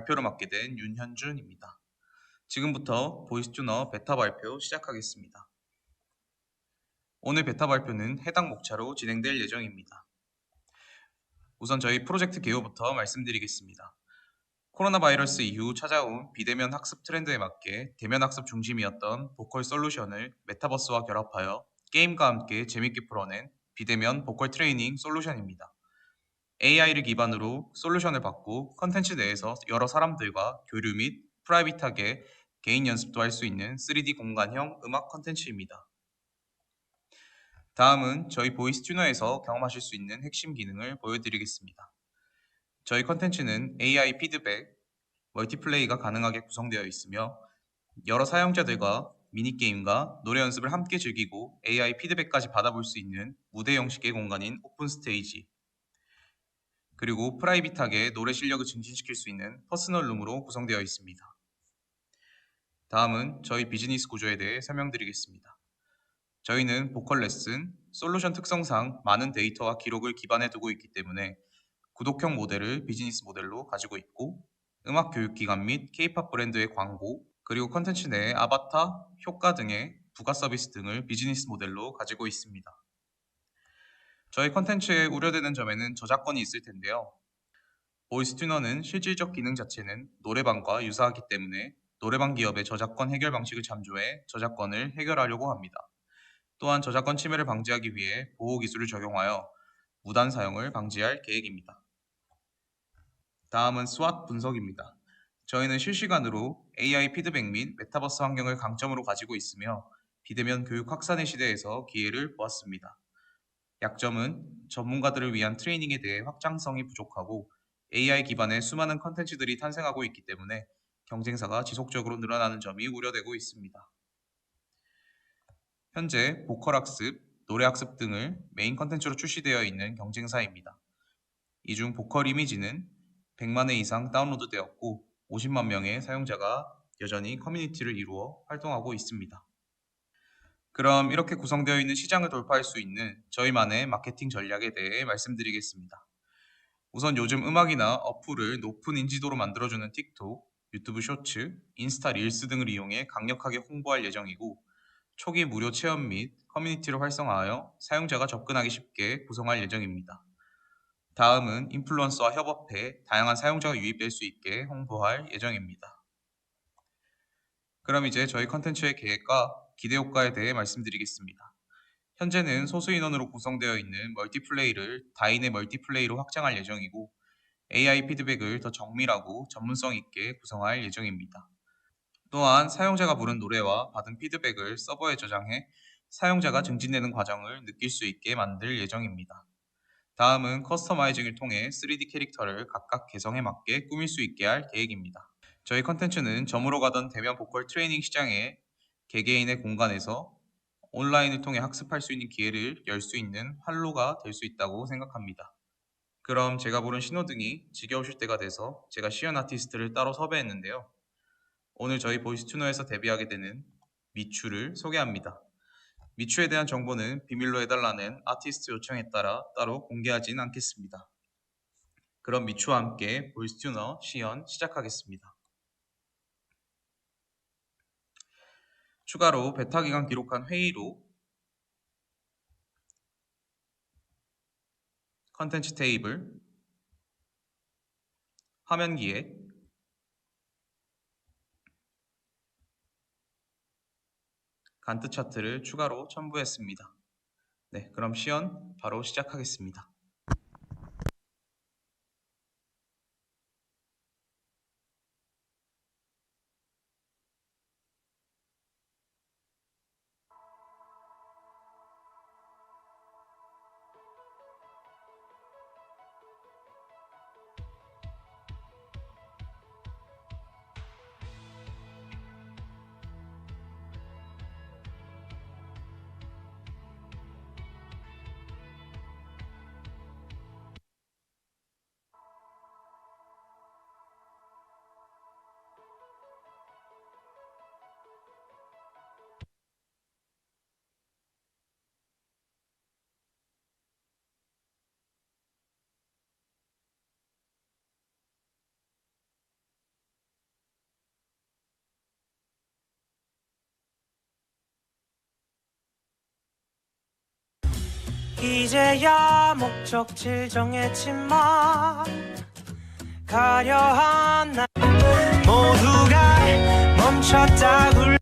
발표를 맡게 된 윤현준입니다. 지금부터 보이스튜너 베타 발표 시작하겠습니다. 오늘 베타 발표는 해당 목차로 진행될 예정입니다. 우선 저희 프로젝트 개요부터 말씀드리겠습니다. 코로나 바이러스 이후 찾아온 비대면 학습 트렌드에 맞게 대면 학습 중심이었던 보컬 솔루션을 메타버스와 결합하여 게임과 함께 재밌게 풀어낸 비대면 보컬 트레이닝 솔루션입니다. AI를 기반으로 솔루션을 받고 컨텐츠 내에서 여러 사람들과 교류 및 프라이빗하게 개인 연습도 할 수 있는 3D 공간형 음악 컨텐츠입니다. 다음은 저희 보이스 튜너에서 경험하실 수 있는 핵심 기능을 보여드리겠습니다. 저희 컨텐츠는 AI 피드백, 멀티플레이가 가능하게 구성되어 있으며 여러 사용자들과 미니게임과 노래 연습을 함께 즐기고 AI 피드백까지 받아볼 수 있는 무대 형식의 공간인 오픈 스테이지 그리고 프라이빗하게 노래 실력을 증진시킬 수 있는 퍼스널 룸으로 구성되어 있습니다. 다음은 저희 비즈니스 구조에 대해 설명드리겠습니다. 저희는 보컬 레슨, 솔루션 특성상 많은 데이터와 기록을 기반에 두고 있기 때문에 구독형 모델을 비즈니스 모델로 가지고 있고 음악 교육 기관 및 K-팝 브랜드의 광고, 그리고 컨텐츠 내의 아바타, 효과 등의 부가 서비스 등을 비즈니스 모델로 가지고 있습니다. 저희 컨텐츠에 우려되는 점에는 저작권이 있을 텐데요. 보이스 튜너는 실질적 기능 자체는 노래방과 유사하기 때문에 노래방 기업의 저작권 해결 방식을 참조해 저작권을 해결하려고 합니다. 또한 저작권 침해를 방지하기 위해 보호 기술을 적용하여 무단 사용을 방지할 계획입니다. 다음은 SWOT 분석입니다. 저희는 실시간으로 AI 피드백 및 메타버스 환경을 강점으로 가지고 있으며 비대면 교육 확산의 시대에서 기회를 보았습니다. 약점은 전문가들을 위한 트레이닝에 대해 확장성이 부족하고 AI 기반의 수많은 컨텐츠들이 탄생하고 있기 때문에 경쟁사가 지속적으로 늘어나는 점이 우려되고 있습니다. 현재 보컬 학습, 노래 학습 등을 메인 컨텐츠로 출시되어 있는 경쟁사입니다. 이 중 보컬 이미지는 100만 회 이상 다운로드 되었고 50만 명의 사용자가 여전히 커뮤니티를 이루어 활동하고 있습니다. 그럼 이렇게 구성되어 있는 시장을 돌파할 수 있는 저희만의 마케팅 전략에 대해 말씀드리겠습니다. 우선 요즘 음악이나 어플을 높은 인지도로 만들어주는 틱톡, 유튜브 쇼츠, 인스타 릴스 등을 이용해 강력하게 홍보할 예정이고 초기 무료 체험 및 커뮤니티를 활성화하여 사용자가 접근하기 쉽게 구성할 예정입니다. 다음은 인플루언서와 협업해 다양한 사용자가 유입될 수 있게 홍보할 예정입니다. 그럼 이제 저희 컨텐츠의 계획과 기대 효과에 대해 말씀드리겠습니다. 현재는 소수 인원으로 구성되어 있는 멀티플레이를 다인의 멀티플레이로 확장할 예정이고 AI 피드백을 더 정밀하고 전문성 있게 구성할 예정입니다. 또한 사용자가 부른 노래와 받은 피드백을 서버에 저장해 사용자가 증진되는 과정을 느낄 수 있게 만들 예정입니다. 다음은 커스터마이징을 통해 3D 캐릭터를 각각 개성에 맞게 꾸밀 수 있게 할 계획입니다. 저희 컨텐츠는 점으로 가던 대면 보컬 트레이닝 시장에 개개인의 공간에서 온라인을 통해 학습할 수 있는 기회를 열 수 있는 활로가 될 수 있다고 생각합니다. 그럼 제가 부른 신호등이 지겨우실 때가 돼서 제가 시연 아티스트를 따로 섭외했는데요. 오늘 저희 보이스 튜너에서 데뷔하게 되는 미추를 소개합니다. 미추에 대한 정보는 비밀로 해달라는 아티스트 요청에 따라 따로 공개하진 않겠습니다. 그럼 미추와 함께 보이스 튜너 시연 시작하겠습니다. 추가로 베타 기간 기록한 회의로 컨텐츠 테이블, 화면 기획, 간트 차트를 추가로 첨부했습니다. 네, 그럼 시연 바로 시작하겠습니다. 이제야 목적지 정했지만 가려한 날 모두가 멈췄다 굴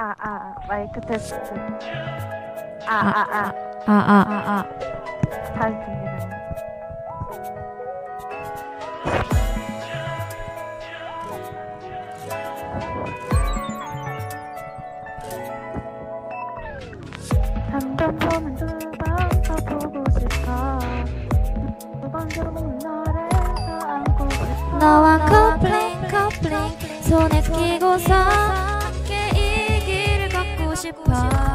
아, 아, 아, 마이크 테스트. 아, 아, 아, 아, 아, 아, 아. 잘 들리나요? 한번 보면 두번 더 보고 싶어. 두번 들어보면 너를 더 안고 싶어. 너와 커플링, 커플링. 손에 끼고서 싶어.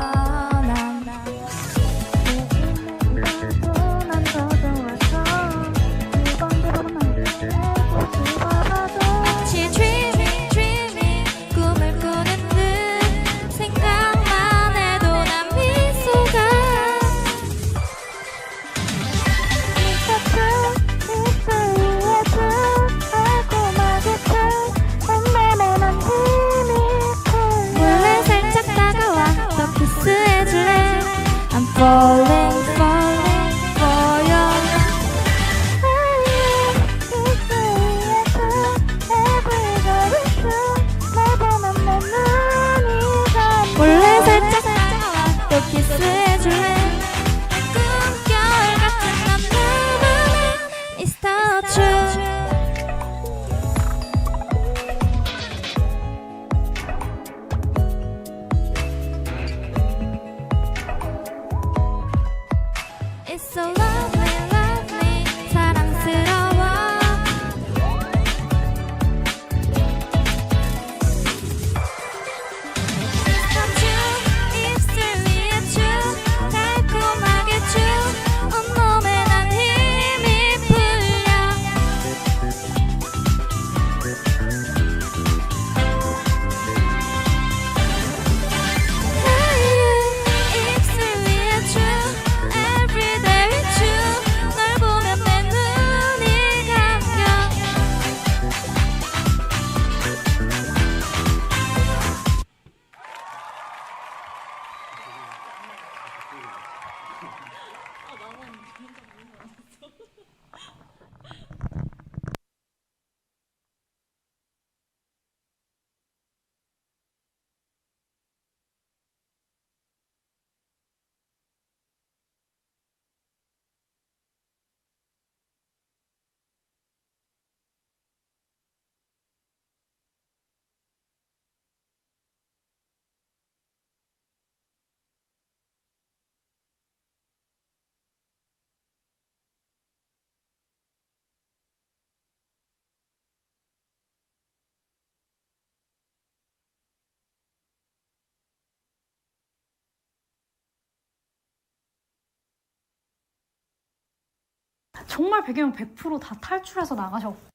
정말 배경 100%다 탈출해서 나가셨고